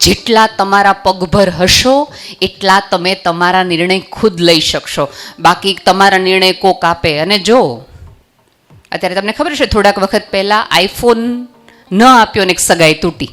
જેટલા તમારા પગભર હશો, એટલા તમે તમારા નિર્ણય ખુદ લઈ શકશો. બાકી તમારા નિર્ણય કોક આપે. અને જો, અત્યારે તમને ખબર છે, થોડાક વખત પહેલાં આઈફોન ન આપ્યો ને એક સગાઈ તૂટી.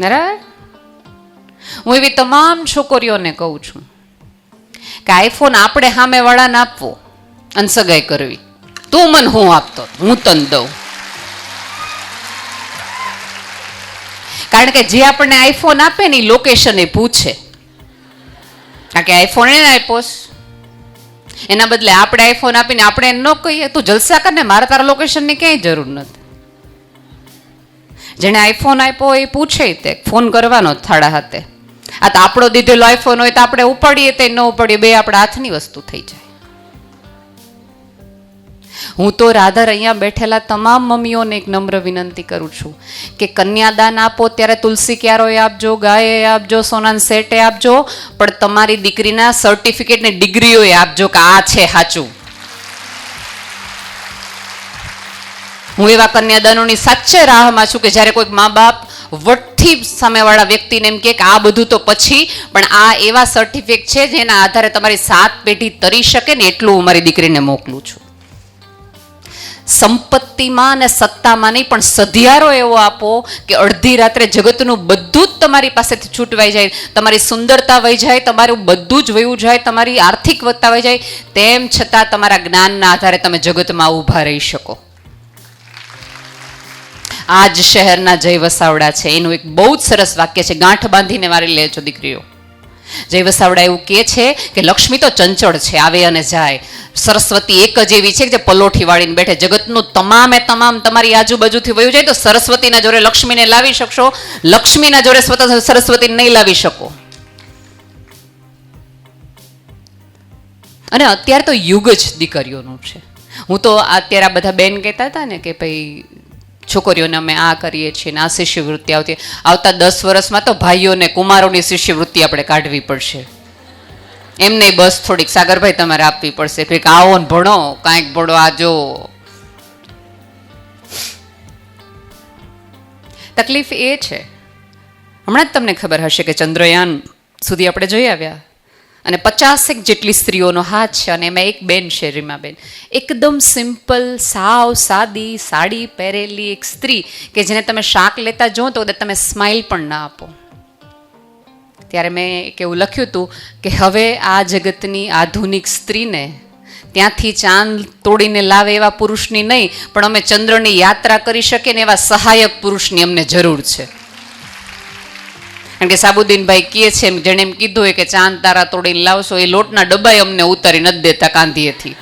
બરાબર? હું એવી તમામ છોકરીઓને કહું છું કે આઈફોન આપણે સામેવાળાને આપવો અને સગાઈ કરવી. તું મને હું આપતો? હું તને દઉં. કારણ કે જે આપણને આઈફોન આપે ને લોકેશન એ પૂછે. કારણ કે આઈફોન એને આપ્યો એના બદલે આપણે આઈફોન આપીને આપણે એમ ન કહીએ તું જલસા કર ને, મારે તારા લોકેશનની ક્યાંય જરૂર નથી. જેણે આઈફોન આપ્યો એ પૂછે તે, ફોન કરવાનો થાળા હાથે. આ તો આપણો દીધેલો આઈફોન હોય તો આપણે ઉપાડીએ તે ન ઉપાડીએ, બે આપણા હાથની વસ્તુ થઈ જાય. હું તો રાધર અહીંયા બેઠેલા તમામ મમ્મીઓને એક નમ્ર વિનંતી કરું છું કે કન્યાદાન આપો, ત્યારે તુલસી ક્યારોએ આપજો, ગાયે આપજો, સોનાન સેટે આપજો, પણ તમારી દીકરીના સર્ટિફિકેટ ને ડિગ્રીઓએ આપજો કે આ છે સાચું. હું એવા કન્યાદાનોની સાચે રાહમાં છું કે જ્યારે કોઈક મા બાપ વટથી સામેવાળા વ્યક્તિને એમ કે આ બધું તો પછી, પણ આ એવા સર્ટિફિકેટ છે જેના આધારે તમારી સાત પેઢી તરી શકે ને એટલું હું મારી દીકરીને મોકલું છું. સંપત્તિમાં અને સત્તામાં નહીં, પણ સધિયારો એવો આપો કે અડધી રાત્રે જગતનું બધું જ તમારી પાસેથી છૂટવાઈ જાય, તમારી સુંદરતા વહી જાય, તમારું બધું જ વયું જાય, તમારી આર્થિક વધતા વહી જાય. તેમ છતાં તમારા જ્ઞાનના આધારે તમે જગતમાં ઊભા રહી શકો. આ જ શહેરના જય વસાવડા છે. એનું એક બહુ જ સરસ વાક્ય છે. ગાંઠ બાંધીને મારી લેજો, દીકરીઓ. જય વસાવડા એવું કહે છે કે લક્ષ્મી તો ચંચળ છે, આવે અને જાય. સરસ્વતી એક જ એવી છે કે જે પલોઠી વાળીને બેઠે. જગતનું તમામે તમામ તમારી આજુબાજુથી વયું જાય તો સરસ્વતીના જોડે લક્ષ્મીને લાવી શકશો. લક્ષ્મીના જોડે સ્વતંત્ર સરસ્વતી નહીં લાવી શકો. અને અત્યારે તો યુગ જ દીકરીઓનું છે. હું તો અત્યારે આ બધા બેન કહેતા હતા ને કે ભાઈ છોકરીઓને અમે આ કરીએ છીએ ને આ શિષ્યવૃત્તિ આવતી આવતા દસ વર્ષમાં તો ભાઈઓને કુમારોની શિષ્યવૃત્તિ આપણે કાઢવી પડશે. એમને બસ થોડીક સાગરભાઈ તમારે આપવી પડશે. કંઈક આવો ને ભણો, કાંઈક ભણો, આ જો. તકલીફ એ છે. હમણાં જ તમને ખબર હશે કે ચંદ્રયાન સુધી આપણે જઈ આવ્યા. અને પચાસેક જેટલી સ્ત્રીઓનો હાથ છે અને એમાં એક બેન છે, રીમાબેન. એકદમ સિમ્પલ, સાવ સાદી સાડી પહેરેલી એક સ્ત્રી કે જેને તમે શાક લેતા જો તો તમે સ્માઇલ પણ ના આપો. ત્યારે મેં એક એવું લખ્યું હતું કે હવે આ જગતની આધુનિક સ્ત્રીને ત્યાંથી ચાંદ તોડીને લાવે એવા પુરુષની નહીં, પણ અમે ચંદ્રની યાત્રા કરી શકીએ ને એવા સહાયક પુરુષની અમને જરૂર છે. કારણ કે સાબુદ્દીનભાઈ કહે છે જેને એમ કીધું હોય કે ચાંદ તારા તોડીને લાવશો, એ લોટના ડબ્બાએ અમને ઉતારી નથી દેતા કાંધીએથી.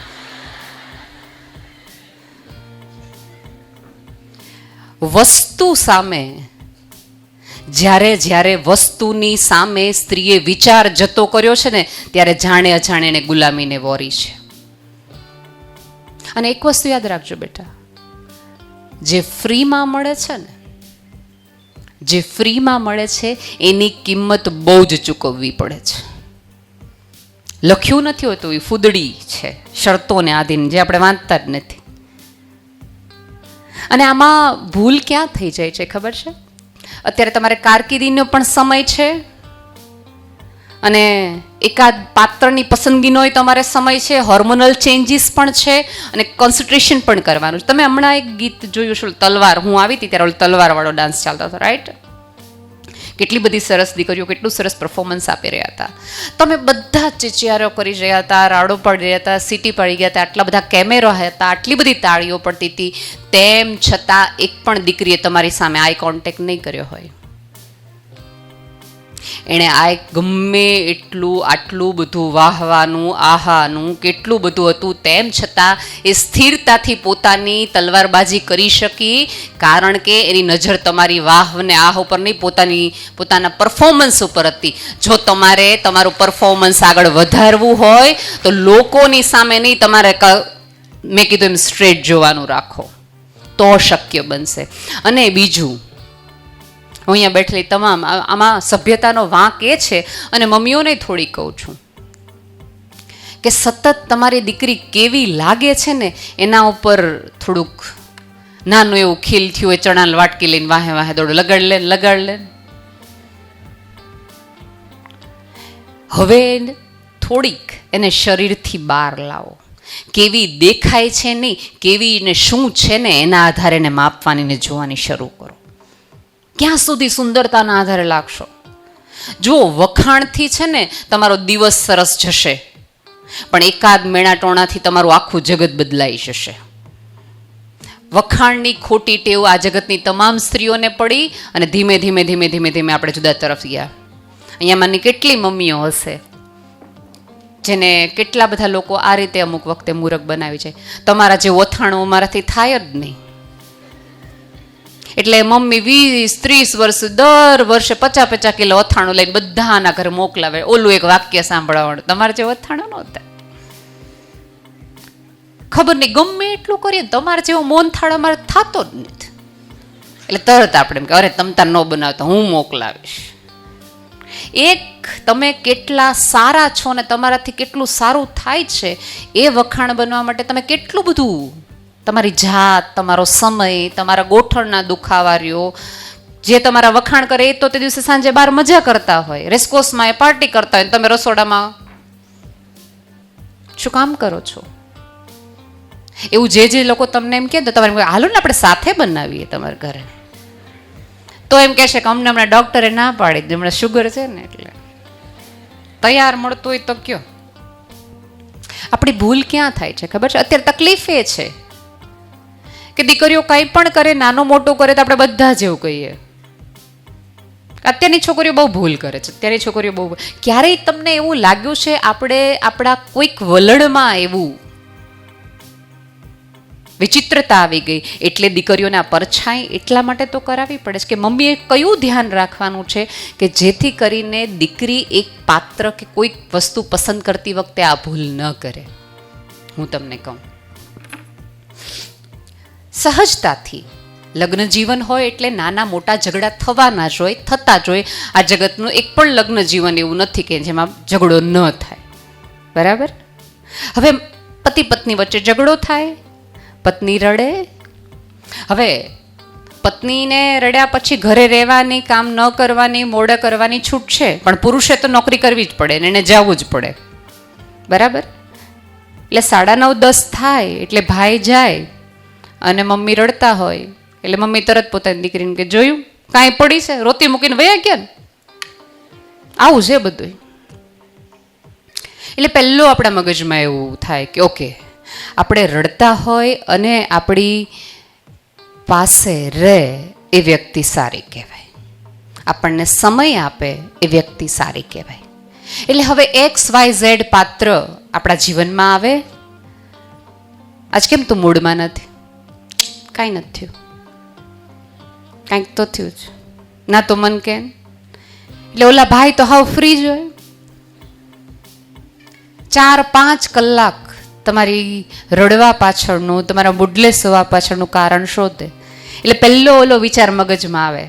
વસ્તુ સામે, જ્યારે જ્યારે વસ્તુની સામે સ્ત્રીએ વિચાર જતો કર્યો છે ને, ત્યારે જાણે અજાણે એને ગુલામીને વોરી છે. અને એક વસ્તુ યાદ રાખજો બેટા, જે ફ્રીમાં મળે છે ને જે ફ્રીમાં મળે છે, એની કિંમત બહુ જ ચૂકવવી પડે છે. લખ્યું નથી હોતું, એ ફૂદડી છે, શરતોને આધીન, જે આપણે વાંચતા જ નથી. અને આમાં ભૂલ ક્યાં થઈ જાય છે, ખબર છે? અત્યારે તમારે કારકિર્દીનો પણ સમય છે અને એકાદ પાત્રની પસંદગીનો તમારે સમય છે હોર્મોનલ ચેન્જીસ પણ છે અને કોન્સન્ટ્રેશન પણ કરવાનું તમે હમણાં એક ગીત જોયું છું તલવાર. હું આવી હતી ત્યારે તલવારવાળો ડાન્સ ચાલતો હતો રાઈટ કેટલી બધી સરસ દીકરીઓ, કેટલું સરસ પરફોર્મન્સ આપી રહ્યા હતા. તમે બધા ચિચિયારો કરી રહ્યા હતા, રાડો પડી રહ્યા હતા, સીટી પડી ગયા હતા, આટલા બધા કેમેરો હતા, આટલી બધી તાળીઓ પડતી હતી. તેમ છતાં એક પણ દીકરીએ તમારી સામે આઈ કોન્ટેક્ટ નહીં કર્યો હોય. એણે આ ગમે એટલું, આટલું બધું વાહવાનું, આહાનું, કેટલું બધું હતું, તેમ છતાં એ સ્થિરતાથી પોતાની તલવારબાજી કરી શકી, કારણ કે એની નજર તમારી વાહ ને આહ ઉપર નહીં, પોતાની, પોતાના પરફોર્મન્સ ઉપર હતી. જો તમારે તમારું પરફોર્મન્સ આગળ વધારવું હોય, તો લોકોની સામે નહીં, તમારે મેં કીધું એમ સ્ટ્રેટ જોવાનું રાખો. તો શક્ય બનશે. અને બીજું હું અહીંયા બેઠેલી તમામ આમાં સભ્યતાનો વાંક એ છે અને મમ્મીઓને થોડી કહું છું કે સતત તમારી દીકરી કેવી લાગે છે ને, એના ઉપર થોડુંક નાનું એવું ખીલ થયું હોય ચણા વાટકી લઈને વાહે વાહે દોડો, લગાડ લે લગાડ લે. હવે થોડીક એને શરીરથી બહાર લાવો. કેવી દેખાય છે નહીં, કેવી ને શું છે ને, એના આધારે એને માપવાની ને જોવાની શરૂ કરો. ક્યાં સુધી સુંદરતાના આધારે લાગશો? જુઓ, વખાણથી છે ને તમારો દિવસ સરસ જશે. પણ એકાદ મેણાટોણાથી તમારું આખું જગત બદલાઈ જશે. વખાણની ખોટી ટેવ આ જગતની તમામ સ્ત્રીઓને પડી અને ધીમે ધીમે ધીમે ધીમે ધીમે આપણે જુદા તરફ ગયા. અહીંયા માની કેટલી મમ્મીઓ હશે, જેને કેટલા બધા લોકો આ રીતે અમુક વખતે મૂરખ બનાવી છે. તમારા જે ઓથાણું અમારાથી થાય જ નહીં. એટલે મમ્મી વીસ, ત્રીસ વર્ષ, દર વર્ષે પચાસ પચાસ કિલો અથાણું લઈને બધાના ઘરે મોકલાવે. ઓલું એક વાક્ય સાંભળવાનું તમારે જેવું અથાણું નહોતા ખબર નહીં, ગમે એટલું કરીએ તમારે જેવો મોન થાળ અમારે થતો જ નથી. એટલે તરત આપણે એમ કે, અરે, તમ તાર ન બનાવતા, હું મોકલાવીશ. એક, તમે કેટલા સારા છો ને તમારાથી કેટલું સારું થાય છે, એ વખાણ બનવા માટે તમે કેટલું બધું તમારી જાત, તમારો સમય, તમારા ગોઠણના દુખાવારીઓ, જે તમારા વખાણ કરે એ તો તે દિવસે સાંજે બહાર મજા કરતા હોય. રેસકોર્સમાં એ પાર્ટી કરતા હોય તમે રસોડામાં શું કામ કરો છો? એવું જે જે લોકો તમને એમ કહે તો તમારે હાલો ને આપણે સાથે બનાવીએ તમારા ઘરે. તો એમ કહેશે કે અમને હમણાં ડૉક્ટરે ના પાડી હમણાં શુગર છે ને એટલે. તૈયાર મળતું હોય તો કયો. આપણી ભૂલ ક્યાં થાય છે ખબર છે? અત્યારે તકલીફ એ છે. કે દીકરીઓ કંઈ પણ કરે, નાનો મોટો કરે તો આપણે બધા જ કહીએ. અત્યારની છોકરીઓ બહુ ભૂલ કરે છે. અત્યારની છોકરીઓ બહુ ક્યારેય તમને એવું લાગ્યું છે આપણે આપણા કોઈક વલણમાં એવું વિચિત્રતા આવી ગઈ, એટલે દીકરીઓને આ પરછાઈ એટલા માટે તો કરાવવી પડે છે કે મમ્મીએ કયું ધ્યાન રાખવાનું છે કે જેથી કરીને દીકરી એક પાત્ર કે કોઈક વસ્તુ પસંદ કરતી વખતે આ ભૂલ ન કરે. હું તમને કહું. સહજતાથી. લગ્ન જીવન હોય એટલે નાના મોટા ઝઘડા થવાના જ હોય, થતા જ હોય. આ જગતનું એક પણ લગ્ન જીવન એવું નથી કે જેમાં ઝઘડો ન થાય. બરાબર? હવે પતિ પત્ની વચ્ચે ઝઘડો થાય, પત્ની રડે. હવે પત્નીને રડ્યા પછી ઘરે રહેવાની, કામ ન કરવાની, મોડે કરવાની છૂટ છે, પણ પુરુષે તો નોકરી કરવી જ પડે ને એને જવું જ પડે. બરાબર? એટલે સાડા નવ દસ થાય, એટલે ભાઈ જાય. અને મમ્મી રડતા હોય, એટલે મમ્મી તરત પોતાની દીકરીને કે, જોયું? કાંઈ પડી છે? રોતી મૂકીને વયા ગયા ને? આવું છે બધું એટલે પહેલું આપણા મગજમાં એવું થાય કે, ઓકે, આપણે રડતા હોય અને આપણી પાસે રહે એ વ્યક્તિ સારી કહેવાય. આપણને સમય આપે એ વ્યક્તિ સારી કહેવાય. એટલે હવે એક્સ, વાય, ઝેડ પાત્ર આપણા જીવનમાં આવે. આજ કેમ તું મૂડમાં નથી? કાંઈ નથી થયું. કાંઈક તો થયું જ. ના તો મન કેમ? એટલે ઓલા ભાઈ તો હાવ ફ્રી જ હોય. ચાર પાંચ કલાક તમારી રડવા પાછળનું, તમારા મૂડલેસ હોવા પાછળનું કારણ શોધે. એટલે પહેલો ઓલો વિચાર મગજમાં આવે.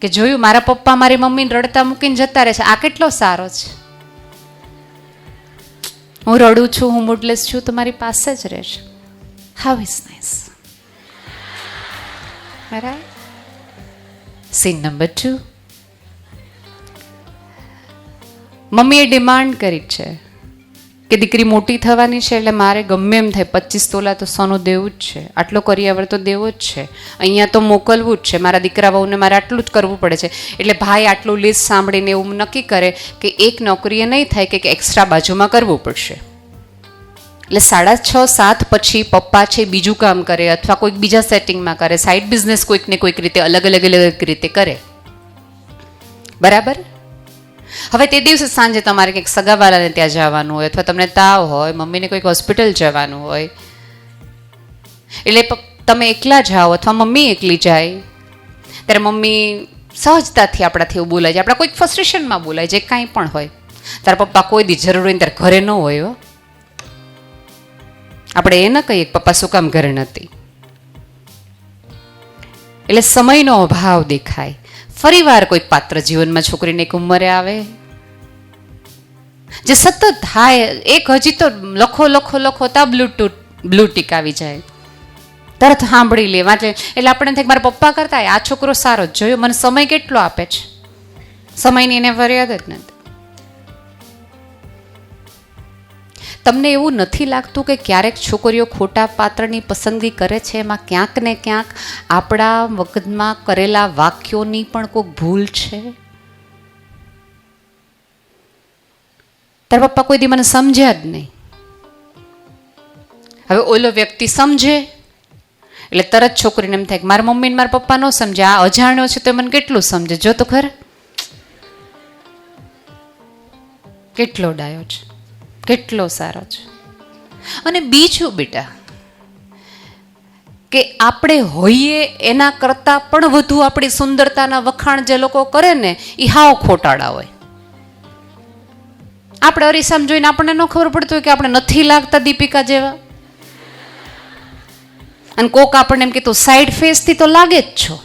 કે જોયું મારા પપ્પા મારી મમ્મીને રડતા મૂકીને જતા રહે છે. આ કેટલો સારો છે. હું રડું છું, હું મૂડલેસ છું તો મારી પાસે જ રહેશે how is nice scene number two મમ્મીએ ડિમાન્ડ કરી છે કે દીકરી મોટી થવાની છે એટલે મારે ગમે એમ થાય. પચીસ તોલા તો સોનું દેવું જ છે. આટલો કરિયાવર તો દેવો જ છે. અહીંયા તો મોકલવું જ છે. મારા દીકરા વહુને મારે આટલું જ કરવું પડે છે. એટલે ભાઈ આટલું લિસ્ટ સાંભળીને એવું નક્કી કરે કે એક નોકરીએ નહીં થાય કે એક્સ્ટ્રા બાજુમાં કરવું પડશે. એટલે સાડા છ, સાત પછી પપ્પા છે, બીજું કામ કરે અથવા કોઈક બીજા સેટિંગમાં કરે. સાઈડ બિઝનેસ કોઈકને કોઈક રીતે અલગ અલગ અલગ રીતે કરે. બરાબર? હવે તે દિવસે સાંજે તમારે કંઈક સગાવાળાને ત્યાં જવાનું હોય અથવા તમને તાવ હોય, મમ્મીને કોઈક હોસ્પિટલ જવાનું હોય. એટલે તમે એકલા જાઓ અથવા મમ્મી એકલી જાય, ત્યારે મમ્મી સહજતાથી આપણાથી એવું બોલાય છે. આપણા કોઈક ફ્રસ્ટ્રેશનમાં બોલાય જે કાંઈ પણ હોય. તારા પપ્પા કોઈ દી જરૂર હોય ત્યારે ઘરે ન હોય હો. આપણે એ ન કહીએ કે પપ્પા શું કામ ઘરે નથી. એટલે સમયનો અભાવ દેખાય. ફરીવાર કોઈ પાત્ર જીવનમાં છોકરીને એક ઉંમરે આવે. જે સતત થાય, એક હજી તો લખો લખો લખો તા બ્લુટૂથ બ્લુ ટીક આવી જાય. તરત સાંભળી લે, વાંચે. એટલે આપણે થાય મારા પપ્પા કરતા, આ છોકરો સારો જ જોયો. મને સમય કેટલો આપે છે? સમયની એને ફરિયાદ જ નથી. તમને એવું નથી લાગતું કે ક્યારેક છોકરીઓ ખોટા પાત્રની પસંદગી કરે છે? એમાં ક્યાંક ને ક્યાંક આપણા મગજમાં કરેલા વાક્યોની પણ કોઈક ભૂલ છે? તારા પપ્પા કોઈ દી મને સમજ્યા જ નહીં. હવે ઓલો વ્યક્તિ સમજે. એટલે તરત છોકરીને એમ થાય કે મારા મમ્મી ને મારા પપ્પા ન સમજે. આ અજાણ્યો છે તો મને કેટલું સમજે? જો તો ખરે. કેટલો ડાયો છે? કેટલો સારો છે. અને બીજું બેટા, કે આપણે હોઈએ એના કરતાં પણ વધુ આપણી સુંદરતાના વખાણ જે લોકો કરે ને એ હાવ ખોટાડા હોય. આપણે અરીસામ જોઈને આપણને ન ખબર પડતું હોય કે આપણે નથી લાગતા દીપિકા જેવા. અને કોક આપણને એમ કીધું સાઈડ ફેસથી તો લાગે જ છો.